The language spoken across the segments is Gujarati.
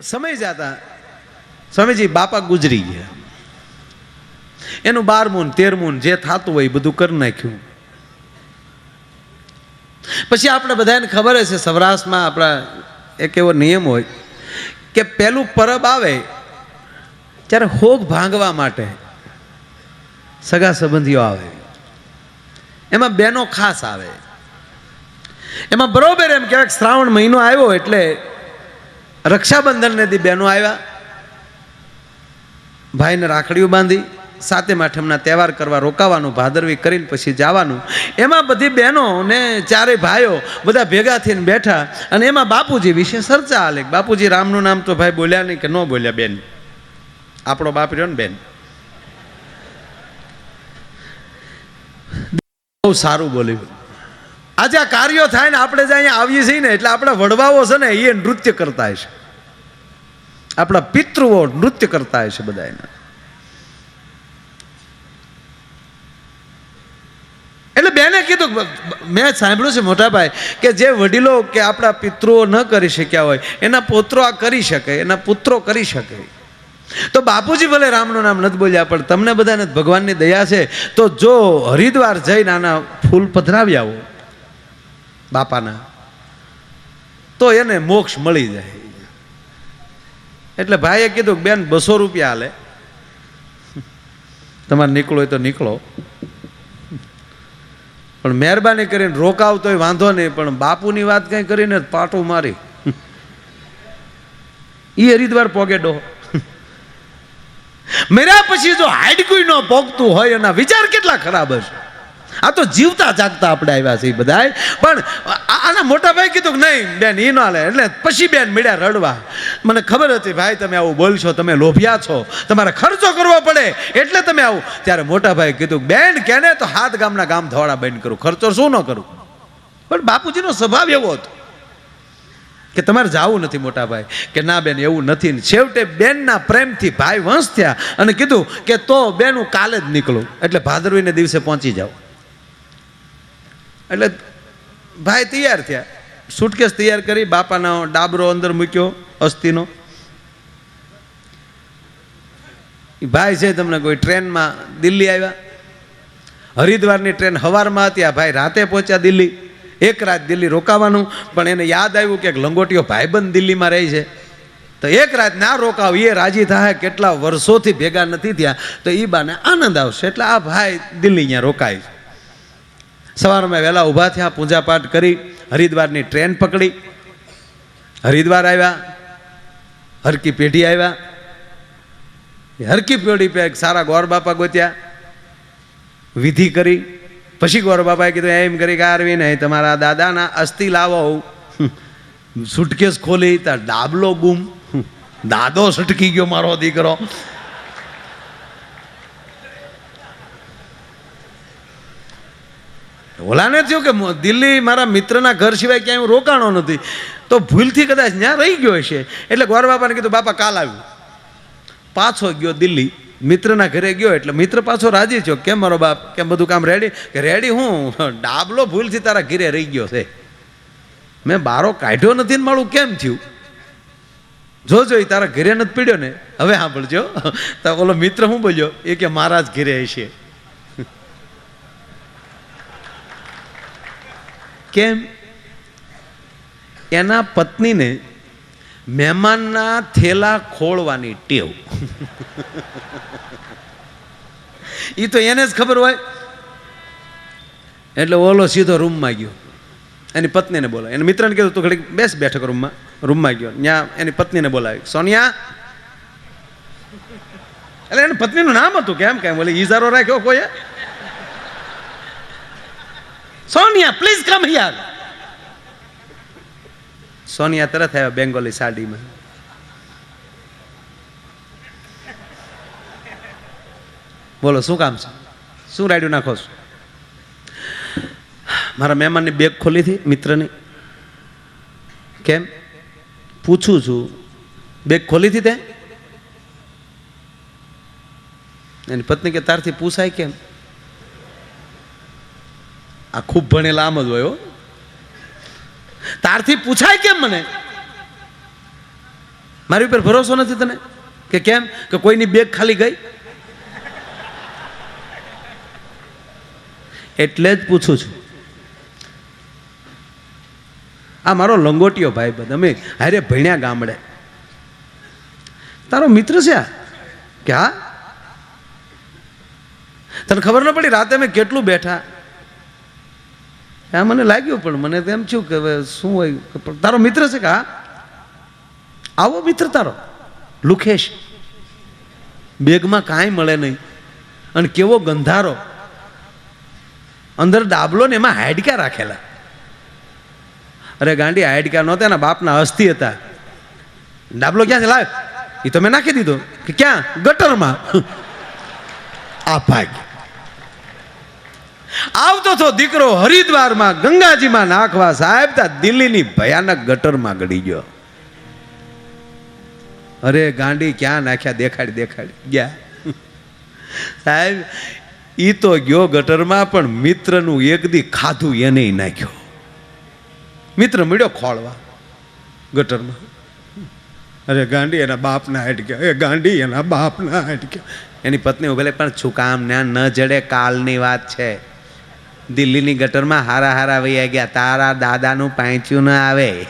સમય જતા સ્વામીજી, બાપા ગુજરી ગયા. એનું બારમું તેરમું જે થતું હોય બધું કરી નાખ્યું. પછી આપણે બધાને ખબર હશે, સૌરાષ્ટ્રમાં આપણા એક એવો નિયમ હોય કે પહેલું પરબ આવે ત્યારે હોગ ભાંગવા માટે સગા સંબંધીઓ આવે. એમાં બેનો ખાસ આવે. એમાં બરોબર એમ કહેવાય શ્રાવણ મહિનો આવ્યો એટલે રક્ષાબંધનને દી બહેનો આવ્યા. ભાઈને રાખડીઓ બાંધી સાતમ આઠમના તહેવાર કરવા રોકાવાનું, ભાદરવી કરીને પછી જવાનું. એમાં બધી બહેનો ને ચારે ભાઈઓ બધા ભેગા થઈને બેઠા અને એમાં બાપુજી વિશે ચર્ચા હાલે. બાપુજી, રામનું નામ તો ભાઈ બોલ્યા નહીં કે ન બોલ્યા બેન? આપણો બાપ રહ્યો ને બેન? બહુ સારું બોલ્યું. આજે આ કાર્યો થાય ને આપણે જે અહીંયા આવીએ છીએ ને, એટલે આપણા વડવાઓ છે ને, એ નૃત્ય કરતા હશે આપણા પિતૃઓ નૃત્ય કરતા હશે બધા એના એટલે બેને કીધું મેં સાંભળ્યું છે મોટાભાઈ, કે જે વડીલો કે આપણા પિતૃઓ ન કરી શક્યા હોય, એના પુત્રો આ કરી શકે, એના પુત્રો કરી શકે. તો બાપુજી ભલે રામનું નામ નથી બોલ્યા, પણ તમને બધાને ભગવાનની દયા છે, તો જો હરિદ્વાર જઈને આના ફૂલ પધરાવી આવો. બાપાના. તો એને મોક્ષ મળી જાય. એટલે ભાઈએ કીધું કે, બેન, બસો રૂપિયા હાલે તમારે નીકળો તો નીકળો. પણ મહેરબાની કરીને રોકાવતોય વાંધો નહીં, પણ બાપુની વાત કંઈ કરીને પાટું મારી. એ હરિદ્વાર પોગે ડોહો મર્યા પછી જો હાડકું ન પોગતું હોય, એના વિચાર કેટલા ખરાબ હશે? આ તો જીવતા જાગતા આપણે આવ્યા છીએ બધા પણ આના મોટા ભાઈ કીધું કે નહીં, બેન એ ન લે એટલે પછી બેન મળ્યા રડવા. મને ખબર હતી, ભાઈ, તમે આવું બોલશો, તમે લોભિયા છો. તમારે ખર્ચો કરવો પડે. એટલે તમે આવું. ત્યારે મોટા ભાઈ કીધું બેન, કેને તો હાથ ગામના ગામ ધોળા બેન કરું? ખર્ચો શું ન કરું? પણ બાપુજીનો સ્વભાવ એવો હતો. કે તમારે જાવું નથી મોટા ભાઈ. કે ના, બેન, એવું નથી. છેવટે બેનના પ્રેમથી ભાઈ વંશ થયા અને કીધું કે, તો, બેન, હું કાલે જ નીકળું. એટલે ભાદરવીને દિવસે પહોંચી જાઉં. એટલે ભાઈ તૈયાર થયા. સુટકેસ તૈયાર કરી બાપાનો ડાબરો અંદર મૂક્યો, અસ્થિનો. ભાઈ છે તમને કોઈ ટ્રેનમાં દિલ્હી આવ્યા. હરિદ્વારની ટ્રેન હવારમાં હતી, આ ભાઈ રાતે પહોંચ્યા દિલ્હી. એક રાત દિલ્હી રોકાવાનું, પણ એને યાદ આવ્યું કે એક લંગોટીઓ ભાઈબંધ દિલ્હીમાં રહે છે. તો એક રાત ના રોકાવ એ રાજી થાય કેટલા વર્ષોથી ભેગા નથી થયા, તો એ બાને આનંદ આવશે. એટલે આ ભાઈ દિલ્હી અહીંયા રોકાય છે. સવારમાં વહેલા ઊભા થયા, પૂજાપાઠ કરી, હરિદ્વારની ટ્રેન પકડી. હરિદ્વાર આવ્યા, હરકી પેઢી આવ્યા. હરકી પેઢી પે સારા ગોર બાપા ગોત્યા. વિધિ કરી. પછી ગોર બાપાએ કીધું, એમ કરી કે આરવી નહીં, તમારા દાદાના અસ્થિ લાવો સુટકેસ ખોલી, તાર ડાબલો ગુમ. દાદો સટકી ગયો મારો દીકરો. ઓલાને થયું કે દિલ્હી મારા મિત્રના ઘર સિવાય ક્યાંય હું રોકાણો નથી. તો ભૂલથી કદાચ ત્યાં રહી ગયો હશે. એટલે ગોર બાપાને કીધું, બાપા, કાલ આવ્યું. પાછો ગયો દિલ્હી. મિત્રના ઘરે ગયો એટલે મિત્ર પાછો રાજી થયો. કેમ મારો બાપ? કેમ બધું કામ રેડી કે રેડી હું? ડાબલો ભૂલથી તારા ઘરે રહી ગયો છે. મેં બારો કાઢ્યો નથી ને મારું કેમ થયું? જોજો એ તારા ઘરે નથી પીડ્યો ને. હવે સાંભળજો. તો ઓલો મિત્ર હું બોલ્યો? એ કે મારા જ ઘરે હશે. કેમ? એના પત્નીને મહેમાનના થેલા ખોળવાની ટેવ. એ તો એને જ ખબર હોય. એટલે ઓલો સીધો રૂમમાં ગયો. એની પત્નીને બોલાવી એના મિત્રને કીધું, તું ઘડીક બેસ બેઠક રૂમમાં. રૂમમાં ગયો. ત્યાં એની પત્નીને બોલાવી સોનિયા. એટલે એની પત્નીનું નામ હતું. કેમ? કેમ? બોલે ઈજારો રાખ્યો કોઈએ? Sonia please come here Sonia તરત આવ્યા બેંગોલી સાડીમાં. બોલો, શું કામ છે? શું રાડ્યું નાખો છો? મારા મહેમાનની બેગ ખોલી હતી, મિત્રની. કેમ? પૂછું છું. બેગ ખોલી હતી તે? એની પત્ની કે તારથી પૂછાય કેમ? આ ખૂબ ભણેલા આમ જ હોય તારથી પૂછાય કેમ મને? મારી ઉપર ભરોસો નથી તને? કે કેમ? કે કોઈની બેગ ખાલી ગઈ? એટલે જ પૂછું છું. આ મારો લંગોટિયો ભાઈ બંધ. અમે હારે ભણ્યા ગામડે. તારો મિત્ર છે આ? કે હા? તને ખબર ન પડી? રાતે મેં કેટલું બેઠા? આ મને લાગ્યું પણ મને તો એમ થયું કે હવે શું હોય તારો મિત્ર છે કે હા? આવો મિત્ર તારો, લુખેશ. બેગમાં કાંઈ મળે નહીં. અને કેવો ગંધારો. અંદર ડાબલો ને એમાં હાડકા રાખેલા. અરે ગાંડી, હાડકા નહોતા, એના બાપના અસ્થિ હતા. ડાબલો ક્યાંથી લાવ એ તો મેં નાખી દીધો. કે ક્યાં? ગટરમાં. આ ભાગ આવતો તો દીકરો હરિદ્વારમાં ગંગાજીમાં નાખવા સાહેબ, તા દિલ્હીની ભયાનક ગટરમાં ગળી ગયો. અરે, ગાંડી ક્યાં નાખ્યા? દેખાડી દેખાડી. ગયા. સાહેબ, ઈ તો ગયો ગટરમાં, પણ મિત્રનું એક દી ખાધું એને નાખ્યો. મિત્ર મળ્યો ખોળવા ગટરમાં. અરે, ગાંડી એના બાપના હાડક્યા એ ગાંડી એના બાપના ગયા. એની પત્ની ઉભેલે પણ છું કામ ના ન જડે, કાલની વાત છે. દિલ્હીની ગટરમાં હારા હારા વૈયા ગયા. તારા દાદાનું પાંચ્યું ન આવે.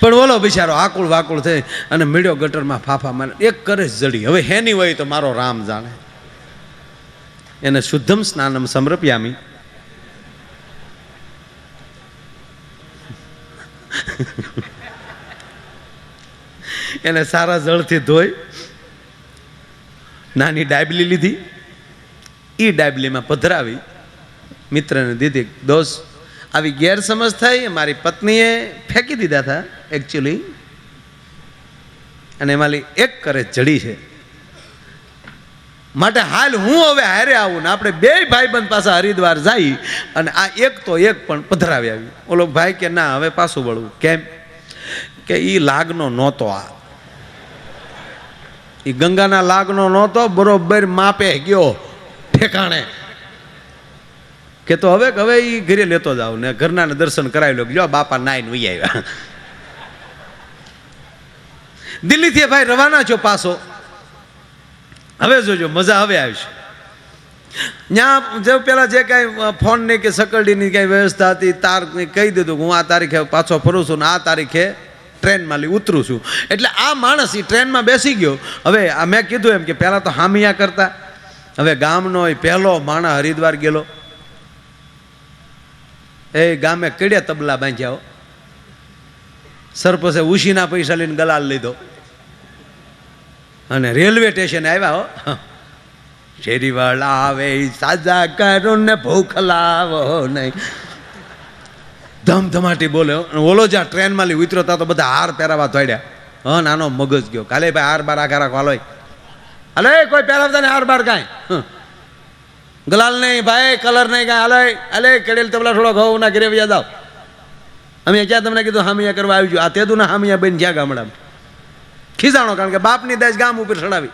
પણ બોલો બિચારો, આકુળ વાકુળ થઈ અને મળ્યો ગટરમાં ફાફા મારે. એક કરે જડી. હવે હેની હોય તો મારો રામ જાણે. એને શુદ્ધમ સ્નાનમ સમર્પ્યામી. એને સારા જળથી ધોઈ નાની ડાબલી લીધી. એ ડાબલીમાં પધરાવી. મિત્રને દીધી. દોસ્ત આવી ગેરસમજ થઈ, મારી પત્નીએ ફેંકી દીધા હતા એકચ્યુઅલી અને એમાંથી એક કરે ચડી છે. માટે હાલ હું હવે હારે આવું ને આપણે બે ભાઈબંધ પાછા હરિદ્વાર જઈ અને આ એક તો એક પણ પધરાવી આવી. ઓલો ભાઈ કે, ના, હવે પાછું વળવું. કેમ? કે એ લાગનો નહોતો આ. એ ગંગાના લાગનો નહોતો, બરોબર માપે ગયો ઠેકાણે. કે તો હવે હવે એ ઘરે લેતો જાવ ને ઘરનાને દર્શન કરાવી લો. લ્યો બાપા નાઈને વહી આવ્યા. દિલ્હીથી ભાઈ રવાના છો પાછો. હવે જોજો, મજા હવે આવશે. ત્યાં જો પેલા જે કાંઈ ફોનની કે સકરડીની કાંઈ વ્યવસ્થા હતી તારની કહી દીધું હું આ તારીખે પાછો ફરું છું ને આ તારીખે ટ્રેનમાં લી ઉતરું છું. એટલે આ માણસ એ ટ્રેનમાં બેસી ગયો. હવે આ મેં કીધું એમ કે પહેલાં તો હામિયા કરતા. હવે ગામનો એ પહેલો માણસ હરિદ્વાર ગયેલો. એ ગામે કેડ્યા તબલા બાંધ્યા સરપસે ઉશીના પૈસા લઈને ગલાલ લીધો. અને રેલવે સ્ટેશન આવ્યા હો. શેરીવાળા આવે સાજા કરો ને ભૂખ લાવો નહીં. ધમધમાટી અને ઓલો જ્યાં ટ્રેનમાં લી ઉતર્યો તા બધા હાર પહેરાવા દોડ્યા હા, નાનો મગજ ગયો. કાલે ભાઈ હાર બાર આખા રાખવા લોય અલે કોઈ પહેરાવતા ને હાર બાર કાંઈ. ગલાલ નહીં, ભાઈ, કલર નહીં કાંઈ. હાલે અલે કડેલ તબલા થોડો ઘઉં ના ઘરે વ્યાજ આવ અમે ક્યાં તમને કીધું હામિયા કરવા આવી આ તેદું ના હામિયા બની જ્યાં ગામડામાં. ખીજાણો, કારણ કે બાપની દેશ ગામ ઉપર ચડાવી.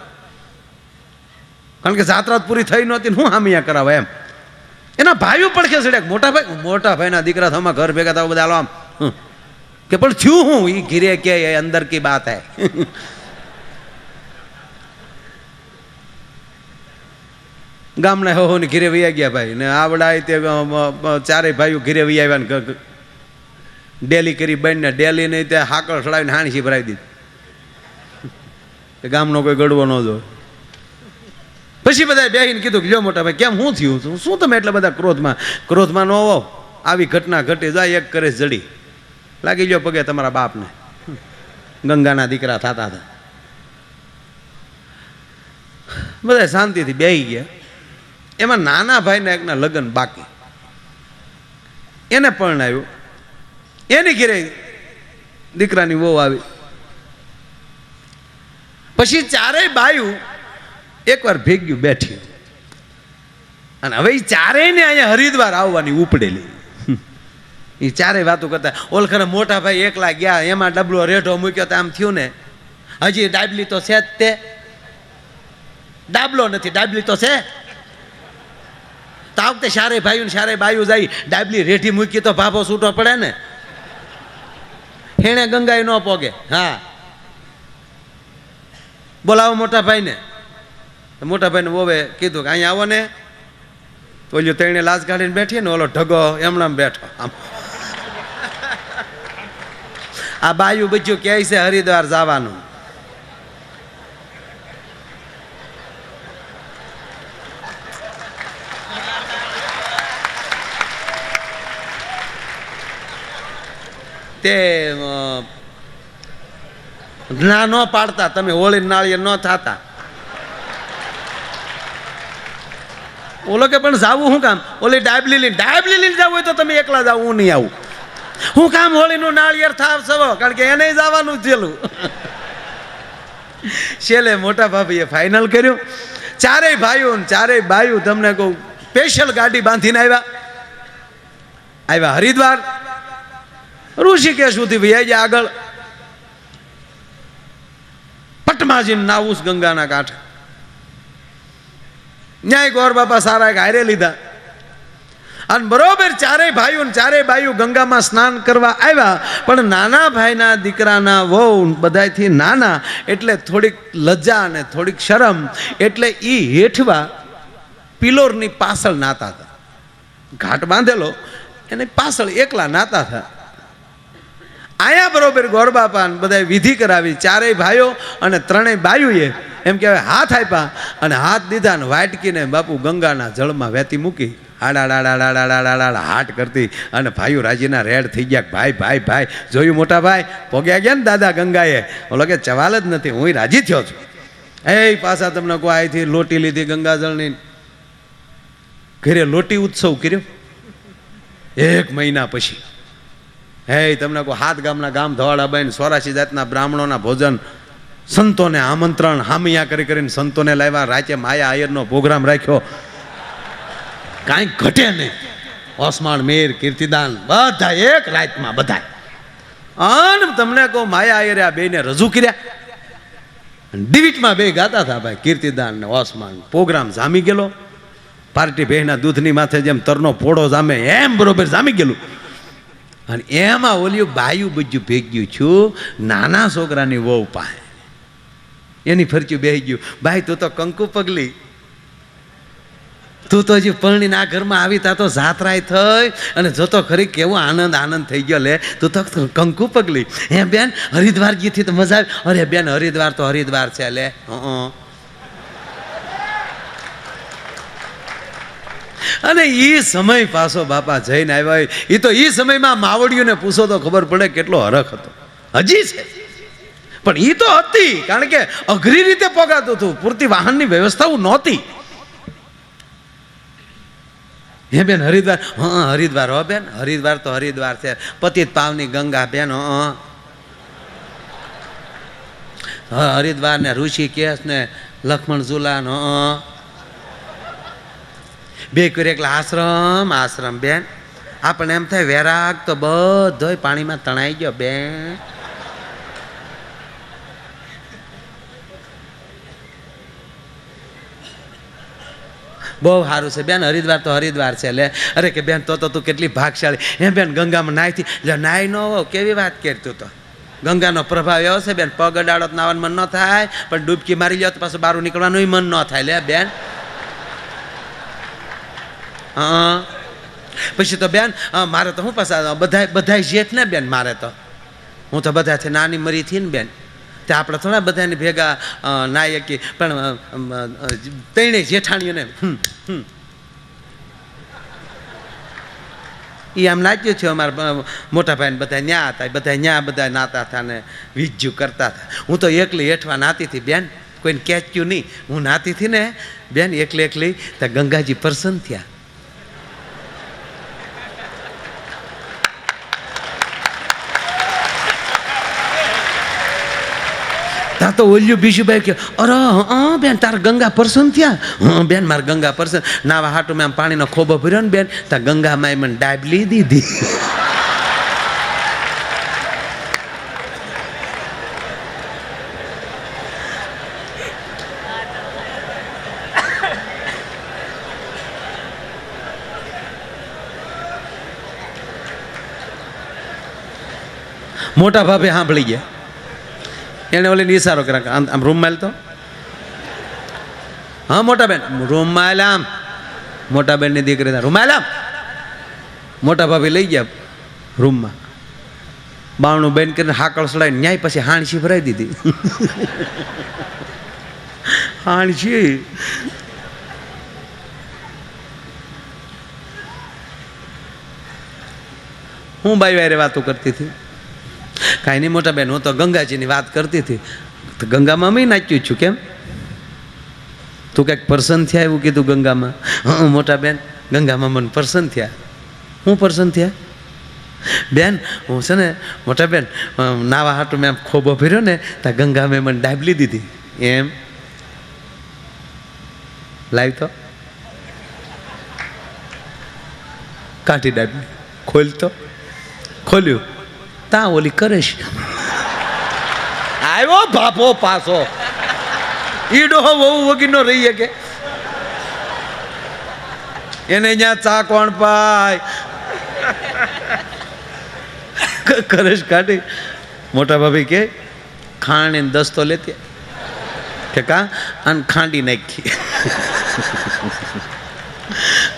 કારણ કે જાત્રા પૂરી થઈ નહોતી હું હામિયા કરાવે એમ. એના ભાઈઓ કે સડ્યા મોટા ભાઈ, મોટા ભાઈના દીકરા થવામાં ઘર ભેગા થવા બધા, આમ કે, પણ થયું હું? એ ઘીરે કે અંદર કી બાત હે? ગામના હો ને ઘીરે વૈયા ગયા ભાઈ, ને આવડા તે ચારેય ભાઈઓ ઘીરે વૈયા આવ્યા ને ડેલી કરી બનને ડેલી નહીં તે હાકળ ચડાવીને હાણસી ભરાવી દીધી. ગામનો કોઈ ગડવો ન જો પછી બધા બેહીને કીધું કે લ્યો મોટા ભાઈ, કેમ શું થયું શું- શું તમે એટલા બધા ક્રોધમાં ક્રોધમાં ન આવો આવી ઘટના ઘટી જાય, એક કરે જડી. લાગી ગયો પગે તમારા બાપને. ગંગાના દીકરા થતા હતા. બધા શાંતિથી બેહી ગયા. એમાં નાના ભાઈના એકના લગ્ન બાકી. એને પરણાવ્યો એની ઘેરે દીકરાની વહુ આવી. પછી ચારેય બાયું એકવાર ભેગ્યું, બેઠી. અને હવે એ ચારેયને અહીંયા હરિદ્વાર આવવાની ઉપડેલી. એ ચારેય વાતો કરતા ઓલખરે મોટા ભાઈ એકલા ગયા, એમાં ડબલો રેઢો મૂક્યો તો આમ થયું ને, હજી ડાબલી તો છે જ તે. ડાબલો નથી, ડાબલી તો છે. તો આ વખતે સારે ભાઈઓ ને સારે બાયુ જાય, ડાબલી રેઠી મૂકી તો ભાભો છૂટો પડે ને. હેણે ગંગાએ ન પોગે, હા. બોલાવો મોટા ભાઈને. મોટા ભાઈને વોવે કીધું કે અહીંયા આવો ને. તો ઓલ્યો તેણે લાજ કાઢીને બેઠી ને ઓલો ઢગો એમણામ બેઠો આમ. આ બાયું બચ્યું કહે છે હરિદ્વાર જવાનું. તે ના ન પાડતા, તમે હોળી નાળીએ ન થતા. ઓલો કે પણ જાવું શું કામ? ઓલી ડાબલી લઈને ડાબલી લઈને જવું હોય તો તમે એકલા જાવ હું નહીં આવું. હું કામ હોળીનું નાળિયેર થાવ સવો કારણ કે એને જવાનું છેલ્લું છેલ્લે મોટા ભાભીએ ફાઇનલ કર્યું. ચારેય ભાઈઓ ચારેય ભાઈઓ તમને કહું સ્પેશિયલ ગાડી બાંધીને આવ્યા. આવ્યા હરિદ્વાર. ઋષિકેશ સુધી ભાઈ આગળ. પટમાજી નાવુસ ગંગાના કાંઠે. ન્યાય ગોર બાપા સારા હારે લીધા. અને બરોબર ચારેય ભાઈઓ ચારેય બાઈઓ ગંગામાં સ્નાન કરવા આવ્યા, પણ નાના ભાઈના દીકરાના વહુ બધાયથી નાના, એટલે થોડીક લજ્જા અને થોડીક શરમ, એટલે એ હેઠવા પિલોરની પાછળ નાતા હતા. ઘાટ બાંધેલો, એને પાછળ એકલા નાતા હતા. આયા બરોબર ગોરબાપા બધા વિધિ કરાવી, ચારેય ભાઈઓ અને ત્રણેય બાયુએ એમ કહેવાય, હાથ આપ્યા અને હાથ દીધા ને વાટકીને બાપુ ગંગાના જળમાં વહેતી મૂકી આડાડાડાડાડાડાડા હાટ કરતી અને ભાઈઓ રાજીના રેડ થઈ ગયા, ભાઈ ભાઈ ભાઈ, જોયું મોટા ભાઈ? પોગ્યા ગયા ને દાદા ગંગાએ? ઓલો કે, ચવાલ જ નથી, હું રાજી થયો છું. એ પાછા તમને કોઈ અહીંથી લોટી લીધી ગંગાજળની. ઘરે લોટી ઉત્સવ કર્યો? એક મહિના પછી. હે, તમને કહું, હાથ ગામના ગામ ધવાડા બહેન સોરાશી જાતના બ્રાહ્મણોના ભોજન સંતોને આમંત્રણ હામિયા કરી કરીને સંતોને લાવ્યા. રાચે માયા આયરનો પ્રોગ્રામ રાખ્યો. કાંઈ ઘટે નહીં. ઓસમાણ મીર, કીર્તિદાન, બધા એક રાતમાં બધા અન તમને કહું, માયા આયરે આ બેને રજૂ કર્યા. ડિવિટમાં બે ગાતા હતા, ભાઈ, કીર્તિદાન ને ઓસમાન. પ્રોગ્રામ જામી ગયેલો. પાર્ટી બહેના દૂધની માથે જેમ તરનો પોળો જામે, એમ બરોબર જામી ગયેલું. અને એમાં ઓલિયું બાયું બજ્યું ભેગ્યું છું, નાના છોકરાની વહુ પાસે. એની ફરચ્યું બેહી ગયું. ભાઈ, તું તો કંકુ પગલી. તું તો હજી પરણીને આ ઘરમાં આવી, તા તો જાતરાય થઈ. અને જોતો ખરી કેવો આનંદ આનંદ થઈ ગયો લે. તું તો કંકુ પગલી. હે બેન હરિદ્વાર ગીથી તો મજા આવી. અરે બેન, હરિદ્વાર તો હરિદ્વાર છે લે. અને એ સમય પાછો બાપા જઈને આવ્યા. એ તો એ સમયમાં માવડીઓને પૂછો તો ખબર પડે કેટલો હરખ હતો. હજી છે. પણ એ તો હતી, કારણ કે અઘરી રીતે પગાતું હતું. પૂરતી વાહનની વ્યવસ્થાઓ નહોતી. હે બેન, હરિદ્વાર, હા હરિદ્વાર, હો બેન, હરિદ્વાર તો હરિદ્વાર છે. પતિત પાવની ગંગા, બેન, હા હરિદ્વાર ને ઋષિકેશ ને લક્ષ્મણ ઝુલા નો બે કરી એકલા આશ્રમ આશ્રમ, બેન. આપણને એમ થાય, વેરાગ તો બધોય પાણીમાં તણાઈ ગયો, બેન. બહુ સારું છે. બેન, હરિદ્વાર તો હરિદ્વાર છે લે. અરે કે બેન, તો તો તું કેટલી ભાગશાળી. હે બેન, ગંગામાં નાહીથી લે નાહી ન હો કેવી વાત કરતું તો ગંગાનો પ્રભાવ એવો છે બેન, પગ અડાડો નાવાનું મન ન થાય, પણ ડૂબકી મારી લ્યો તો પાછું બહાર નીકળવાનું મન ન થાય. લે, બેન. હા. પછી તો બેન મારે તો શું પાછા બધા બધા જેઠ ને બેન મારે તો. હું તો બધાથી નાની મરી થી ને બેન તે આપણે થોડા બધાને ભેગા નાયકી, પણ તેણે જેઠાણીઓને. એ આમ નાચ્યું છે અમારા મોટા ભાઈને બધા ન્યા હતા બધા ન્યા બધા નાતા હતા ને વીજ્જુ કરતા હતા. હું તો એકલી હેઠવા નાતી હતી, બેન, કોઈને કેચ્યું નહીં. હું નાતી હતી ને, બેન, એકલી એકલી તો ગંગાજી પ્રસન્ન થયા. ત્યાં તો ઓલ્યું બીજું ભાઈ કે, અરે હા બેન, તાર ગંગા પરસન થયા. હા, બેન, મારા ગંગા પરસન. નાવા હાટું મેં આમ પાણીનો ખોબો ભર્યો ને, બેન ત્યાં ગંગામાં મને ડાબલી દીધી. મોટા ભાભે સાંભળી ગયા. એણે ઓલીને ઈશારો કર્યા આમ રૂમ રૂમાલ તો હા મોટા બેન રૂમાલ આમ. મોટા બેનની દીકરી હતા, રૂમાલ આમ? મોટા ભાભી લઈ ગયા રૂમમાં બાવણું બેન કરીને હાકળ સડાઈને ન્યાય પછી હાણસી ભરાઈ દીધી. હાણસી. હું બાઈ વારે વાતો કરતી હતી. કાંઈ નહીં મોટા બેન, હું તો ગંગાજીની વાત કરતી હતી. તો ગંગામાં મેં નાચ્યું છું કેમ? તું કંઈક પર્સન થયા એવું કીધું ગંગામાં? હું મોટા બેન, ગંગામાં મને પર્સન થયા. હું પર્સન થયા? બેન, હું છે ને, મોટા બેન નાવા હાટું મેં ખોબો ફેર્યો ને ત્યાં ગંગા મેં મને ડાબલી દીધી. એમ? લાવી તો. કાઢી ડાબલી. ખોલતો ખોલ્યું. તાં ઓલી કરે છે આવ્યો બાપો પાછો. ઈડો બહુ વગીનો રહી શકે. એને ત્યાં ચા કોણ પાય? કરેશ કાઢી. મોટા ભાભી કે ખાંડ દસ્તો દસ તો લેતી કે કા? અને ખાંડી નાખી.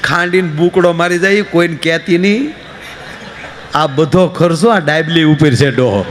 ખાંડીને બુકડો મારી જાય, કોઈને કહેતી નહીં. આ બધો ખર્ચો આ ડાયબલી ઉપર છે ડોહો.